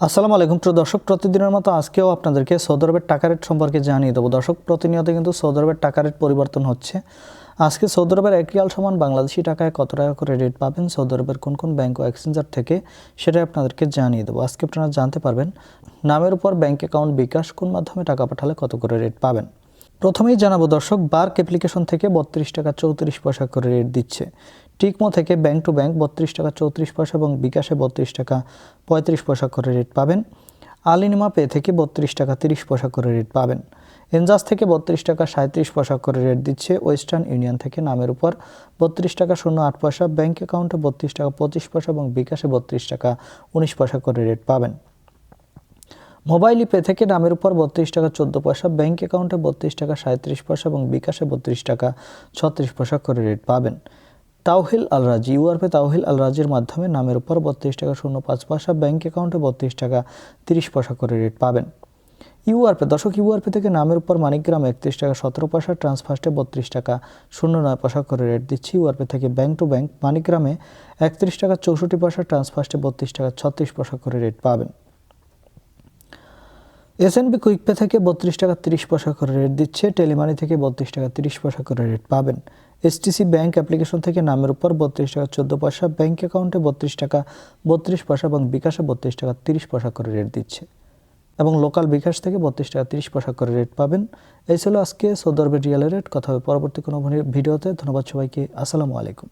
আসসালামু আলাইকুম প্রিয় দর্শক, প্রতিদিনের মতো আজকেও আপনাদেরকে সৌদি আরবের টাকা রেট সম্পর্কে জানিয়ে দেবো। দর্শক, প্রতিনিয়ত কিন্তু সৌদি আরবের টাকা রেট পরিবর্তন হচ্ছে। আজকে সৌদি আরবের এক রিয়াল সমান বাংলাদেশি টাকায় কত টাকা করে রেট পাবেন? সৌদি আরবের কোন কোন ব্যাংক ও এক্সচেঞ্জার থেকে সেটা আপনাদেরকে জানিয়ে দেবো। আজকে আপনারা জানতে পারবেন, নামের উপর ব্যাংক অ্যাকাউন্ট বিকাশ কোন মাধ্যমে টাকা পাঠালে কত করে রেট পাবেন। প্রথমেই জানাব দর্শক বার্ক অ্যাপ্লিকেশন থেকে বত্রিশ টাকা চৌত্রিশ পয়সা করে রেট দিচ্ছে। টিকমো থেকে ব্যাংক টু ব্যাংক বত্রিশ টাকা চৌত্রিশ পয়সা এবং বিকাশে বত্রিশ টাকা পঁয়ত্রিশ পয়সা করে রেট পাবেন আলিনিমা পে থেকে বত্রিশ টাকা তিরিশ পয়সা করে রেট পাবেন এনজাস থেকে বত্রিশ টাকা সাঁত্রিশ পয়সা করে রেট দিচ্ছে ওয়েস্টার্ন ইউনিয়ন থেকে নামের উপর বত্রিশ টাকা শূন্য আট পয়সা ব্যাঙ্ক অ্যাকাউন্টে বত্রিশ টাকা পঁচিশ পয়সা এবং বিকাশে বত্রিশ টাকা উনিশ পয়সা করে রেট পাবেন মোবাইল পে থেকে নামের উপর বত্রিশ টাকা চোদ্দ পয়সা ব্যাঙ্ক অ্যাকাউন্টে বত্রিশ টাকা সাঁত্রিশ পয়সা এবং বিকাশে বত্রিশ টাকা ছত্রিশ পয়সা করে রেট পাবেন তাওহিল আল রাজি ইউআরপে তাওহিল আল রাজির মাধ্যমে নামের উপর বত্রিশ টাকা শূন্য পাঁচ পয়সা ব্যাঙ্ক অ্যাকাউন্টে বত্রিশ টাকা তিরিশ পয়সা করে রেট পাবেন। ইউআরপে দর্শক ইউআরপে থেকে নামের উপর মানিকগ্রাম একত্রিশ টাকা সতেরো পয়সা, ট্রান্সফার্স্টে বত্রিশ টাকা শূন্য নয় পয়সা করে রেট দিচ্ছি। ইউআরপে থেকে ব্যাংক টু ব্যাংক মানিকগ্রামে একত্রিশ টাকা চৌষট্টি পয়সা, ট্রান্সফার্স্টে বত্রিশ টাকা ছত্রিশ পয়সা করে রেট পাবেন। এসএনবি কুইকপে থেকে বত্রিশ টাকা তিরিশ পয়সা করে রেট দিচ্ছে টেলিমানি থেকে বত্রিশ টাকা তিরিশ পয়সা করে রেট পাবেন। এসটিসি ব্যাংক অ্যাপ্লিকেশন থেকে নামের উপর বত্রিশ টাকা চোদ্দ পয়সা ব্যাংক অ্যাকাউন্টে বত্রিশ টাকা বত্রিশ পয়সা এবং বিকাশে বত্রিশ টাকা তিরিশ পয়সা করে রেট দিচ্ছে। এবং লোকাল বিকাশ থেকে বত্রিশ টাকা তিরিশ পয়সা করে রেট পাবেন। এই ছিল আজকে সৌদি আরবের রিয়ালের রেট কথা হবে পরবর্তী কোনো ভিডিওতে। ধন্যবাদ সবাইকে। আসসালামু আলাইকুম।